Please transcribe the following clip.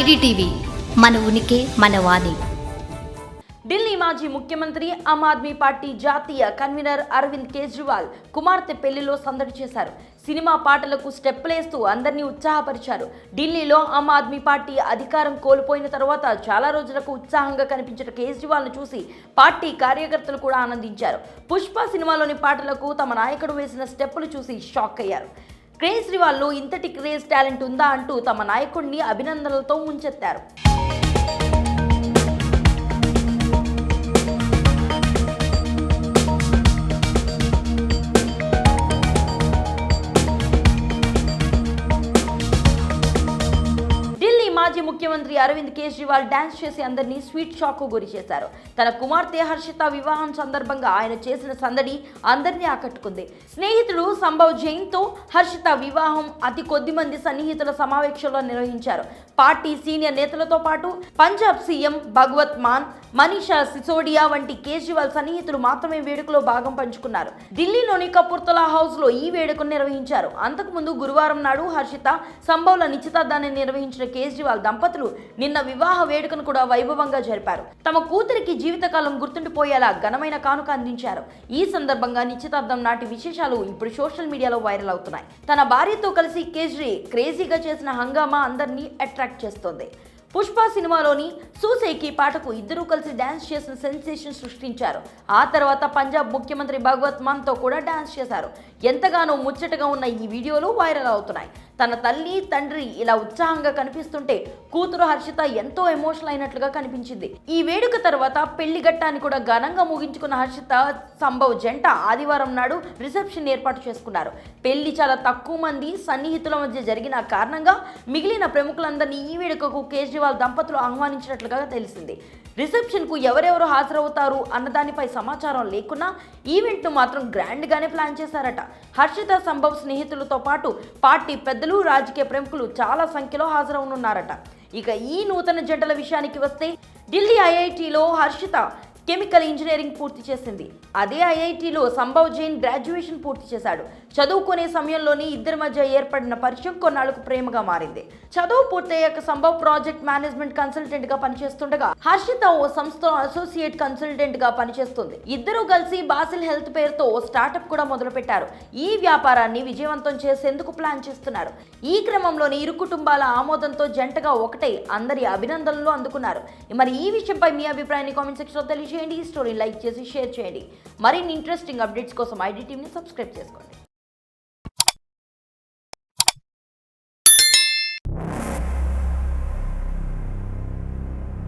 IDTV మన ఉనికి మన వాణి. ఢిల్లీ మాజీ ముఖ్యమంత్రి ఆమ్ ఆద్మీ పార్టీ జాతీయ కన్వీనర్ అరవింద్ కేజ్రీవాల్ కుమార్తె పెళ్ళిలో సందడి చేశారు. సినిమా పాటలకు స్టెప్పులేస్తూ అందరినీ ఉత్సాహపరిచారు. ఢిల్లీలో ఆమ్ ఆద్మీ పార్టీ అధికారం కోల్పోయిన తర్వాత చాలా రోజులకు ఉత్సాహంగా కనిపించిన కేజ్రీవాల్ను చూసి పార్టీ కార్యకర్తలు కూడా ఆనందించారు. పుష్ప సినిమాలోని పాటలకు తమ నాయకుడు వేసిన స్టెప్పులు చూసి షాక్ అయ్యారు. కేజ్రీవాల్లో ఇంతటి క్రేజ్ టాలెంట్ ఉందా అంటూ తమ నాయకుడిని అభినందనలతో ముంచెత్తారు. ముఖ్యమంత్రి అరవింద్ కేజ్రీవాల్ డాన్స్ చేసి అందరినీ స్వీట్ షాక్ గురి చేశారు. తన కుమార్తె హర్షిత వివాహం సందర్భంగా ఆయన చేసిన సందడి అందరినీ ఆకట్టుకుంది. స్నేహితుడు సంభవ్ జైన్తో హర్షిత వివాహం అతి కొద్ది మంది సన్నిహితుల సమావేశంలో నిర్వహించారు. పార్టీ సీనియర్ నేతలతో పాటు పంజాబ్ సీఎం భగవత్ మాన్ మనీషా సిసోడియా వంటి కేజ్రీవాల్ సన్నిహితులు మాత్రమే వేడుకలో భాగం పంచుకున్నారు. ఢిల్లీలోని కపూర్తలా హౌస్లో ఈ వేడుకను నిర్వహించారు. అంతకుముందు గురువారం నాడు హర్షిత సంభవ్ల నిశ్చితార్థాన్ని నిర్వహించిన కేజ్రీవాల్ దంపతులు నిన్న వివాహ వేడుకను కూడా వైభవంగా జరిపారు. తమ కూతురికి జీవితకాలం గుర్తుండిపోయేలా ఘనమైన కానుక అందించారు. ఈ సందర్భంగా నిశ్చితార్థం నాటి విశేషాలు ఇప్పుడు సోషల్ మీడియాలో వైరల్ అవుతున్నాయి. తన భార్యతో కలిసి కేజ్రీ క్రేజీగా చేసిన హంగామా అందరినీ అట్రాక్ట్ చేస్తోంది. పుష్ప సినిమాలోని సూసైకి పాటకు ఇద్దరూ కలిసి డ్యాన్స్ చేసిన సెన్సేషన్ సృష్టించారు. ఆ తర్వాత పంజాబ్ ముఖ్యమంత్రి భగవత్ మాన్తో కూడా డ్యాన్స్ చేశారు. ఎంతగానో ముచ్చటగా ఉన్న ఈ వీడియోలు వైరల్ అవుతున్నాయి. తన తల్లి తండ్రి ఇలా ఉత్సాహంగా కనిపిస్తుంటే కూతురు హర్షిత ఎంతో ఎమోషనల్ అయినట్లుగా కనిపించింది. ఈ వేడుక తర్వాత పెళ్ళి ఘట్టాన్ని కూడా ఘనంగా ముగించుకున్న హర్షిత సంభవ్ జంట ఆదివారం నాడు రిసెప్షన్ ఏర్పాటు చేసుకున్నారు. పెళ్ళి చాలా తక్కువ మంది సన్నిహితుల మధ్య జరిగిన కారణంగా మిగిలిన ప్రముఖులందరినీ ఈ వేడుకకు కేజ్రీవాల్ దంపతులు ఆహ్వానించినట్లు ఆహ్వానించినట్లుగా తెలిసింది. రిసెప్షన్కు ఎవరెవరు హాజరవుతారు అన్నదానిపై సమాచారం లేకున్నా ఈవెంట్ను మాత్రం గ్రాండ్గానే ప్లాన్ చేశారట. హర్షిత సంభవ్ స్నేహితులతో పాటు పార్టీ పెద్దలు రాజకీయ ప్రముఖులు చాలా సంఖ్యలో హాజరవనున్నారట. ఇక ఈ నూతన జంటల విషయానికి వస్తే ఢిల్లీ ఐఐటిలో హర్షిత కెమికల్ ఇంజనీరింగ్ పూర్తి చేసింది. అదే ఐఐటిలో సంభవ్ జైన్ గ్రాడ్యుయేషన్ పూర్తి చేశాడు. చదువుకునే సమయంలోనే ఇద్దరి మధ్య ఏర్పడిన పరిచయం కొన్నాళ్ళకు ప్రేమగా మారింది. చదువు పూర్తయ్యాక సంభవ్ ప్రాజెక్ట్ మేనేజ్మెంట్ కన్సల్టెంట్గా పనిచేస్తుండగా హర్షిత ఓ సంస్థలో అసోసియేట్ కన్సల్టెంట్గా పనిచేస్తుంది. ఇద్దరూ కలిసి బాసిల్ హెల్త్ పేరుతో ఓ స్టార్టప్ కూడా మొదలుపెట్టారు. ఈ వ్యాపారాన్ని విజయవంతం చేసేందుకు ప్లాన్ చేస్తున్నారు. ఈ క్రమంలోనే ఇరు కుటుంబాల ఆమోదంతో జంటగా ఒకటై అందరి అభినందనలు అందుకున్నారు. మరి ఈ విషయంపై మీ అభిప్రాయాన్ని కామెంట్ సెక్షన్లో తెలియజేయండి. చేయండి ఈ స్టోరీని లైక్ చేసి షేర్ చేయండి. మరిన్ని ఇంట్రెస్టింగ్ అప్డేట్స్ కోసం ఐడి టీమ్ని సబ్స్క్రైబ్ చేసుకోండి.